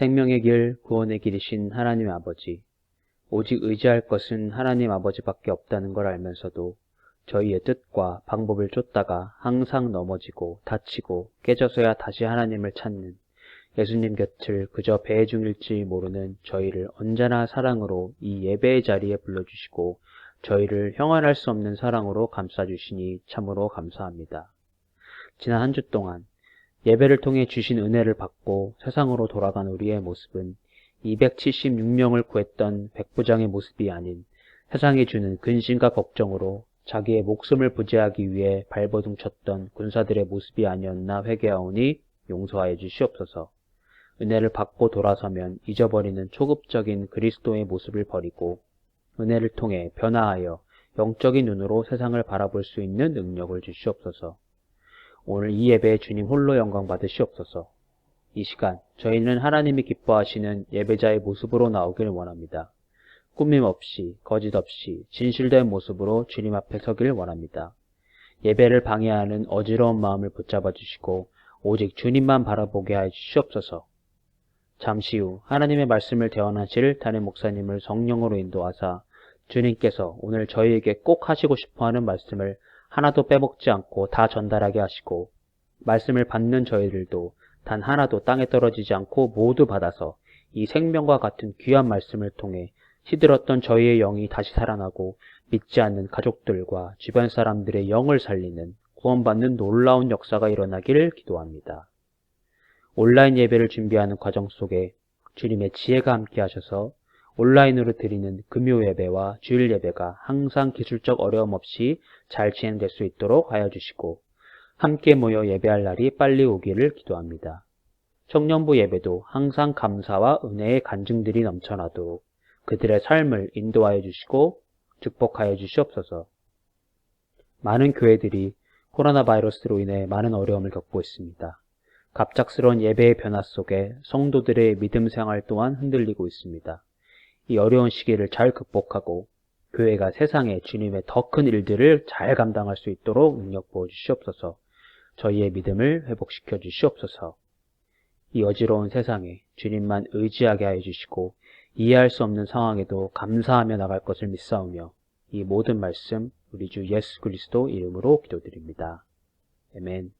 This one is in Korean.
생명의 길, 구원의 길이신 하나님 아버지. 오직 의지할 것은 하나님 아버지밖에 없다는 걸 알면서도 저희의 뜻과 방법을 쫓다가 항상 넘어지고 다치고 깨져서야 다시 하나님을 찾는 예수님 곁을 그저 배 중일지 모르는 저희를 언제나 사랑으로 이 예배의 자리에 불러주시고 저희를 형언할 수 없는 사랑으로 감싸주시니 참으로 감사합니다. 지난 한 주 동안 예배를 통해 주신 은혜를 받고 세상으로 돌아간 우리의 모습은 276명을 구했던 백부장의 모습이 아닌 세상이 주는 근심과 걱정으로 자기의 목숨을 부지하기 위해 발버둥 쳤던 군사들의 모습이 아니었나 회개하오니 용서하여 주시옵소서. 은혜를 받고 돌아서면 잊어버리는 초급적인 그리스도의 모습을 버리고 은혜를 통해 변화하여 영적인 눈으로 세상을 바라볼 수 있는 능력을 주시옵소서. 오늘 이 예배에 주님 홀로 영광 받으시옵소서. 이 시간 저희는 하나님이 기뻐하시는 예배자의 모습으로 나오길 원합니다. 꾸밈 없이 거짓 없이 진실된 모습으로 주님 앞에 서길 원합니다. 예배를 방해하는 어지러운 마음을 붙잡아 주시고 오직 주님만 바라보게 하여 주시옵소서. 잠시 후 하나님의 말씀을 대언하실 담임 목사님을 성령으로 인도하사 주님께서 오늘 저희에게 꼭 하시고 싶어 하는 말씀을 하나도 빼먹지 않고 다 전달하게 하시고 말씀을 받는 저희들도 단 하나도 땅에 떨어지지 않고 모두 받아서 이 생명과 같은 귀한 말씀을 통해 시들었던 저희의 영이 다시 살아나고 믿지 않는 가족들과 주변 사람들의 영을 살리는 구원받는 놀라운 역사가 일어나기를 기도합니다. 온라인 예배를 준비하는 과정 속에 주님의 지혜가 함께 하셔서 온라인으로 드리는 금요 예배와 주일 예배가 항상 기술적 어려움 없이 잘 진행될 수 있도록 하여 주시고 함께 모여 예배할 날이 빨리 오기를 기도합니다. 청년부 예배도 항상 감사와 은혜의 간증들이 넘쳐나도록 그들의 삶을 인도하여 주시고 축복하여 주시옵소서. 많은 교회들이 코로나 바이러스로 인해 많은 어려움을 겪고 있습니다. 갑작스러운 예배의 변화 속에 성도들의 믿음 생활 또한 흔들리고 있습니다. 이 어려운 시기를 잘 극복하고 교회가 세상에 주님의 더 큰 일들을 잘 감당할 수 있도록 능력 부어 주시옵소서. 저희의 믿음을 회복시켜 주시옵소서. 이 어지러운 세상에 주님만 의지하게 하여 주시고 이해할 수 없는 상황에도 감사하며 나갈 것을 믿사오며 이 모든 말씀 우리 주 예수 그리스도 이름으로 기도드립니다. 아멘.